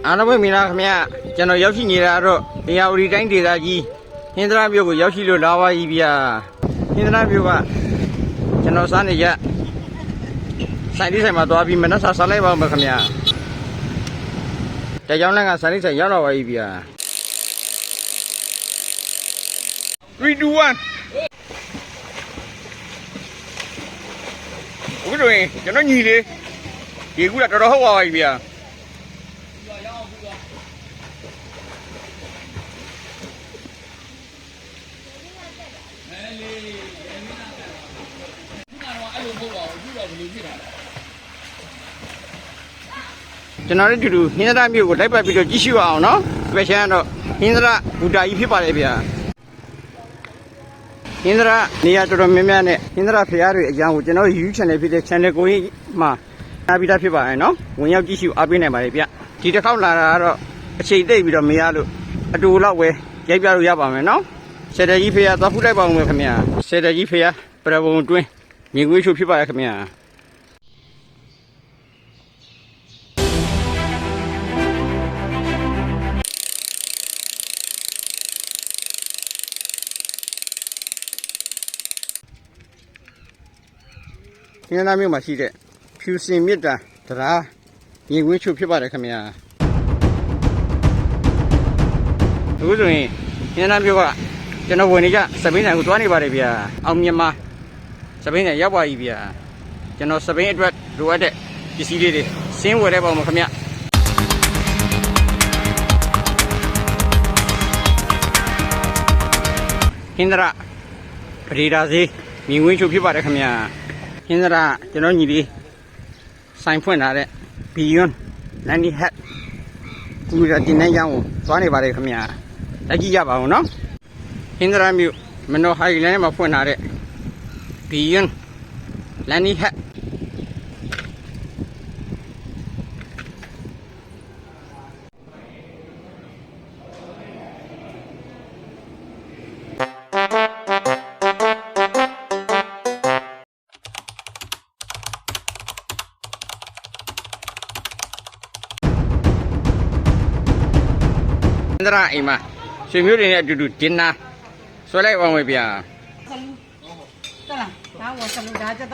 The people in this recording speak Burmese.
အားလုံးပဲမင်္ဂလာခင်ဗျာကျွန်တော်ရောက်ရှိနေတာတော့အေယာဝတီတိုင်းဒေသကြီးဟင်္ဒရာမြို့ကိုရောက်ရှိလို့လာပါပြီဗျာဟင်္ဒရာမြို့ကကျွန်တော်စားနေကြဆိုင်ဒီဆိုင်မှာသွားပြီးမနက်စာစားလိုက်ပါဦးမယ်ခင်ဗျာတကြောင်လက်ကဆိုင်ဒီဆိုင်ရောက်လာပါပြီဗျာ3 2 1ဦးတို့ရင်ကျွန်တော်ညီလေးဒီကူကတော်တော်ဟုတ်ပါပြီဗျာ ကျွန်တော်တို့တူတူဟင်းသရမြို့ကိုလိုက်ပတ်ပြီးတော့ကြည့်ရှုအောင်နော်။ပဲချမ်းကတော့ဟင်းသရဘူတာကြီးဖြစ်ပါလေဗျာ။ဟင်းသရနေရာတော်တော်များများနဲ့ဟင်းသရဖရားတွေအကြောင်းကိုကျွန်တော် YouTube channel ဖြစ်တဲ့ channel ကိုကြီးမှာအားပြီးသားဖြစ်ပါရဲ့နော်။ဝင်ရောက်ကြည့်ရှုအားပေးနိုင်ပါလေဗျ။ ဒီတစ်ခေါက်လာတာကတော့အချိန်သိပ်ပြီးတော့မရလို့အတူလောက်ပဲရိုက်ပြလို့ရပါမယ်နော်။ဆယ်တကြီးဖရားသွားဖူးလိုက်ပါဦးမယ်ခင်ဗျာ။ဆယ်တကြီးဖရားပြရဘုံတွင်းမြင်ကွေးချိုဖြစ်ပါရဲ့ခင်ဗျာ။သင်္ကန်းမြို့မှာရှိတဲ့ဖြူစင်မြစ်တာတရား မြင်ကွင်းချုပ်ဖြစ်ပါတယ်ခင်ဗျာအခုဆိုရင်သင်္ကန်းမြို့ကကျွန်တော်ဝင်နေကြစပိန်ဆိုင်ကိုတွားနေပါတယ်ဗျာအောင်မြန်မာစပိန်ဆိုင်ရောက်ပါပြီဗျာကျွန်တော်စပိန်အတွက်လိုအပ်တဲ့ပစ္စည်းလေးတွေစင်းဝယ်တဲ့ပေါ့မခင်ဗျဟင်္ဒရာပရိဒါစေးမြင်ကွင်းချုပ်ဖြစ်ပါတယ်ခင်ဗျာဟင်းသရာကျွန်တော်ညီလေးဆိုင်ဖွင့်လာတဲ့ Beyond Landy Hat ကူရတင်နေကြောင်းကိုသွားနေပါတယ်ခင်ဗျာလက်ကြည့်ကြပါဦးနော်ဟင်းသရာမြို့မနောဟိုင်လန်မှာဖွင့်လာတဲ့ Beyond Landy Hat ဟင်း Sandra ima. Sumur ini dudu din nah. Sole wong we pian. Tolong. Tolong. Tahu selalu aja.